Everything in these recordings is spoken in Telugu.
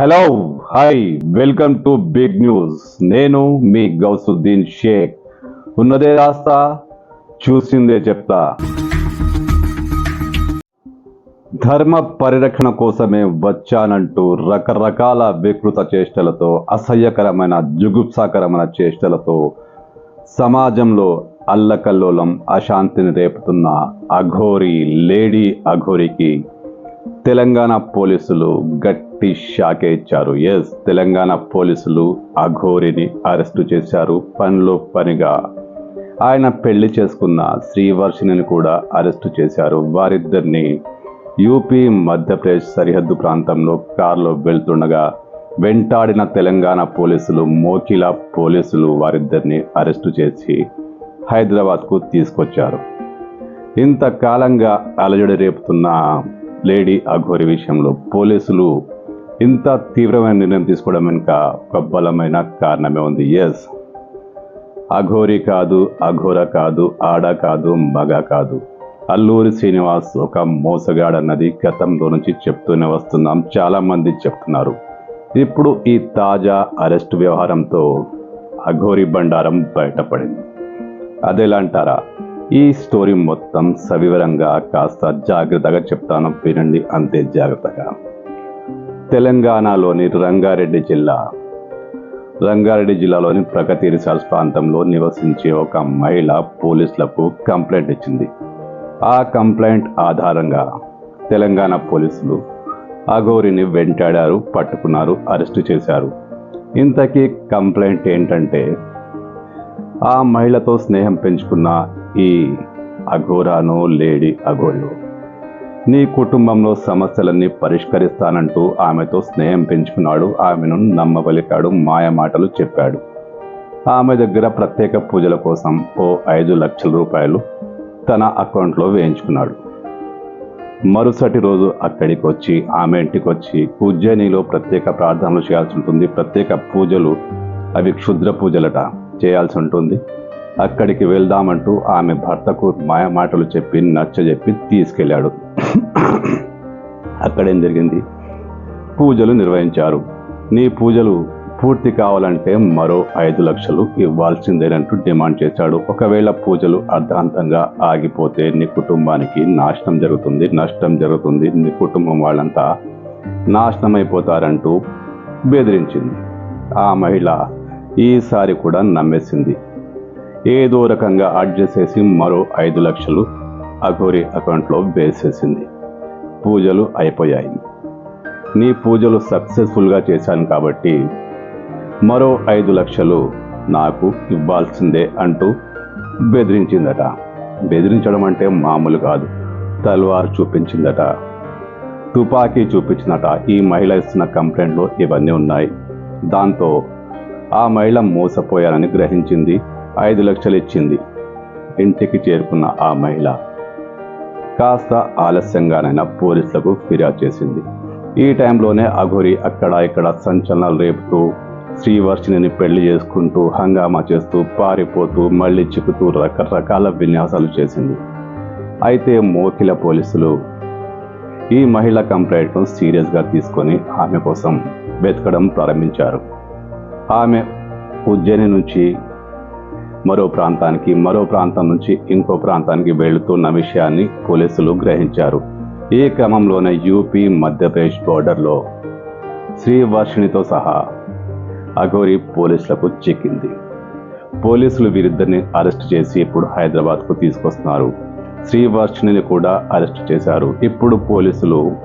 Hello hi welcome to big news నేను మీ గౌసుద్దీన్ షేక్. ఉన్నదే రాస్తా చూసిందే చెప్తా. ధర్మ పరిరక్షణ కోసమే వచ్చానంటూ రకరకాల వికృత చేష్టలతో అసహ్యకరమైన జుగుప్సాకరమైన చేష్టలతో సమాజంలో అల్లకల్లోలం అశాంతిని రేపుతున్న అఘోరి లేడీ అఘోరికి తెలంగాణ పోలీసులు గట్టి షాకే ఇచ్చారు. ఎస్ తెలంగాణ పోలీసులు అఘోరిని అరెస్టు చేశారు. పనిలో పనిగా ఆయన పెళ్ళి చేసుకున్న శ్రీవర్షిని కూడా అరెస్టు చేశారు. వారిద్దరిని యూపీ మధ్యప్రదేశ్ సరిహద్దు ప్రాంతంలో కారులో వెళ్తుండగా వెంటాడిన తెలంగాణ పోలీసులు మోకిల పోలీసులు వారిద్దరిని అరెస్టు చేసి హైదరాబాద్కు తీసుకొచ్చారు. ఇంతకాలంగా అలజడి రేపుతున్న లేడీ అఘోరి విషయంలో పోలీసులు ఇంత తీవ్రమైన నిర్ణయం తీసుకోవడం వెనుక ఒక బలమైన కారణమే ఉంది. ఎస్ అఘోరి కాదు అఘోర కాదు ఆడ కాదు మగ కాదు. అల్లూరి శ్రీనివాస్ ఒక మోసగాడన్నది గతంలో నుంచి చెప్తూనే వస్తున్నాం. చాలామంది చెప్తున్నారు. ఇప్పుడు ఈ తాజా అరెస్ట్ వ్యవహారంతో అఘోరి బండారం బయటపడింది. అదేలా అంటారా? ఈ స్టోరీ మొత్తం సవివరంగా కాస్త జాగ్రత్తగా చెప్తాను. వినండి అంతే జాగ్రత్తగా. తెలంగాణలోని రంగారెడ్డి జిల్లా రంగారెడ్డి జిల్లాలోని ప్రగతి రిసార్ట్స్ ప్రాంతంలో నివసించే ఒక మహిళ పోలీసులకు కంప్లైంట్ ఇచ్చింది. ఆ కంప్లైంట్ ఆధారంగా తెలంగాణ పోలీసులు అఘోరిని వెంటాడారు పట్టుకున్నారు అరెస్టు చేశారు. ఇంతకీ కంప్లైంట్ ఏంటంటే ఆ మహిళతో స్నేహం పెంచుకున్న ఈ అఘోరాను లేడీ అఘోరు నీ కుటుంబంలో సమస్యలన్నీ పరిష్కరిస్తానంటూ ఆమెతో స్నేహం పెంచుకున్నాడు. ఆమెను నమ్మబలికాడు మాయ మాటలు చెప్పాడు. ఆమె దగ్గర ప్రత్యేక పూజల కోసం ఓ ఐదు లక్షల రూపాయలు తన అకౌంట్లో వేయించుకున్నాడు. మరుసటి రోజు అక్కడికి వచ్చి ఆమె ఇంటికి వచ్చి ఉజ్జయినిలో ప్రత్యేక ప్రార్థనలు చేయాల్సి ఉంటుంది. ప్రత్యేక పూజలు అవి క్షుద్ర పూజలట చేయాల్సి ఉంటుంది. అక్కడికి వెళ్దామంటూ ఆమె భర్తకు మాయ మాటలు చెప్పి నచ్చజెప్పి తీసుకెళ్ళాడు. అక్కడేం జరిగింది? పూజలు నిర్వహించారు. నీ పూజలు పూర్తి కావాలంటే మరో ఐదు లక్షలు ఇవ్వాల్సిందేనంటూ డిమాండ్ చేశాడు. ఒకవేళ పూజలు అర్ధాంతంగా ఆగిపోతే నీ కుటుంబానికి నాశనం జరుగుతుంది నష్టం జరుగుతుంది. నీ కుటుంబం వాళ్ళంతా నాశనం అయిపోతారంటూ బెదిరించింది. ఆ మహిళ ఈసారి కూడా నమ్మేసింది. ఏదో రకంగా అడ్జస్ట్ చేసి మరో ఐదు లక్షలు అఘోరి అకౌంట్లో వేసేసింది. పూజలు అయిపోయాయి. నీ పూజలు సక్సెస్ఫుల్గా చేశాను కాబట్టి మరో ఐదు లక్షలు నాకు ఇవ్వాల్సిందే అంటూ బెదిరించిందట. బెదిరించడం అంటే మామూలు కాదు. తల్వార్ చూపించిందట. తుపాకీ చూపించిందట ఈ మహిళ ఇస్తున్న కంప్లైంట్లో ఇవన్నీ ఉన్నాయి. దాంతో ఆ మహిళ మోసపోయానని గ్రహించింది ఐదు లక్షలు ఇచ్చింది. ఇంటికి చేరుకున్న ఆ మహిళ కాస్త ఆలస్యంగానైనా పోలీసులకు ఫిర్యాదు చేసింది. ఈ టైంలోనే అఘోరి అక్కడ ఇక్కడ సంచలనాలు రేపుతూ శ్రీవర్షిని పెళ్ళి చేసుకుంటూ హంగామా చేస్తూ పారిపోతూ మళ్ళీ చిక్కుతూ రకరకాల విన్యాసాలు చేసింది. అయితే మోకిల పోలీసులు ఈ మహిళ కంప్లైంట్ను సీరియస్గా తీసుకొని ఆమె కోసం వెతకడం ప్రారంభించారు. ఆమె ఉజ్జయిని నుంచి మరో ప్రాంతానికి మరో ప్రాంతం నుంచి ఇంకో ప్రాంతానికి వెళుతున్న విషయాన్ని పోలీసులు గ్రహించారు. ఈ క్రమంలోనే యూపీ మధ్యప్రదేశ్ బోర్డర్లో శ్రీవర్షిణితో సహా అఘోరి పోలీసులకు చిక్కింది. పోలీసులు వీరిద్దరిని అరెస్ట్ చేసి ఇప్పుడు హైదరాబాద్కు తీసుకొస్తున్నారు. శ్రీవర్షిణిని కూడా అరెస్ట్ చేశారు. ఇప్పుడు పోలీసులు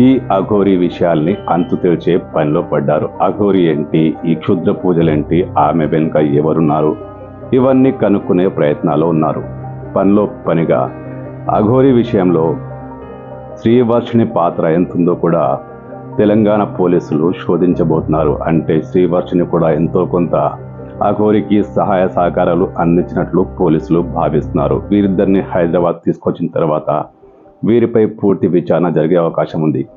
ఈ అఘోరి విషయాల్ని అంతు తెరిచే పనిలో పడ్డారు. అఘోరి ఏంటి? ఈ క్షుద్ర పూజలేంటి? ఆమె వెనుక ఎవరున్నారు? ఇవన్నీ కనుక్కునే ప్రయత్నాలు ఉన్నారు. పనిలో పనిగా అఘోరి విషయంలో శ్రీవర్షిణి పాత్ర ఎంతుందో కూడా తెలంగాణ పోలీసులు శోధించబోతున్నారు. అంటే శ్రీవర్షిని కూడా ఎంతో కొంత అఘోరికి సహాయ సహకారాలు అందించినట్లు పోలీసులు భావిస్తున్నారు. వీరిద్దరిని హైదరాబాద్ తీసుకొచ్చిన తర్వాత వీరిపై పూర్తి విచారణ జరిగే అవకాశం ఉంది.